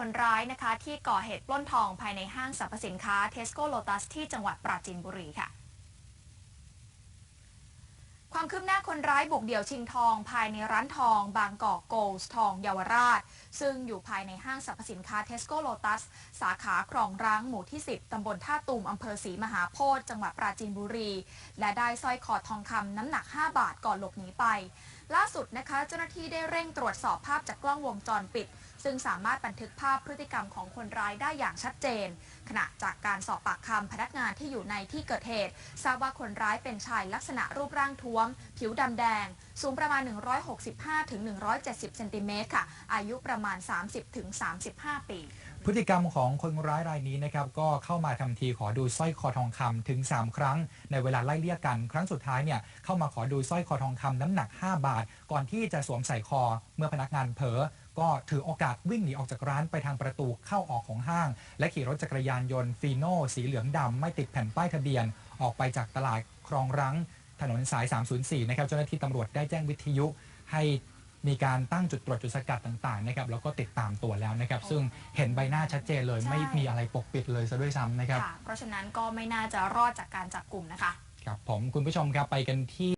คนร้ายนะคะที่ก่อเหตุปล้นทองภายในห้างสรรพสินค้าเทสโก้โลตัสที่จังหวัดปราจีนบุรีค่ะ ความคืบหน้าคนร้ายบุกเดี่ยวชิงทองภายในร้านทอง บางกอกโกลส์ทองเยาวราช ซึ่งอยู่ภายในห้างสรรพสินค้าเทสโก้โลตัสสาขาคลองร้างหมู่ที่ 10 ตำบลท่าตูมอำเภอศรีมหาโพธิ์จังหวัดปราจีนบุรี และได้สร้อยคอทองคำน้ำหนัก 5 บาทก่อนหลบหนีไปล่าสุดนะคะ เจ้าหน้าที่ได้เร่งตรวจสอบภาพจากกล้องวงจรปิด ซึ่งสามารถบันทึกภาพพฤติกรรมของคนร้ายได้อย่างชัดเจน ขณะจากการสอบปากคำพนักงานที่อยู่ในที่เกิดเหตุ ทราบว่าคนร้ายเป็นชายลักษณะรูปร่างท้วม ผิวดำแดง สูงประมาณ 165ถึง170 เซนติเมตรค่ะ อายุประมาณ 30ถึง35 ปี พฤติกรรมของคนร้ายรายนี้นะครับก็เข้ามาทำทีขอดูสร้อยคอทองคำถึง 3 ครั้ง ในเวลาไล่เลี่ยกัน ครั้งสุดท้ายเนี่ยเข้ามาขอดูสร้อยคอทองคำน้ำหนัก 5 บาท ก่อนที่จะสวมใส่คอเมื่อพนักงานเผลอก็ถือโอกาสวิ่งหนีออกจากร้านไปทางประตูเข้าออกของห้าง และขี่รถจักรยานยนต์ฟีโน่สีเหลืองดำไม่ติดแผ่นป้ายทะเบียน ออกไปจากตลาดคลองรัง ถนนสาย 304 นะครับ เจ้าหน้าที่ตำรวจได้แจ้งวิทยุให้มีการตั้งจุดตรวจจุดสกัดต่างๆนะครับแล้วก็ติดตามตัวแล้วนะครับ ซึ่งเห็นใบหน้าชัดเจนเลยใช่ไม่มีอะไรปกปิดเลยซะด้วยซ้ำนะครับค่ะเพราะฉะนั้นก็ไม่น่าจะรอดจากการจับกลุ่มนะคะ ครับผมคุณผู้ชมครับไปกันที่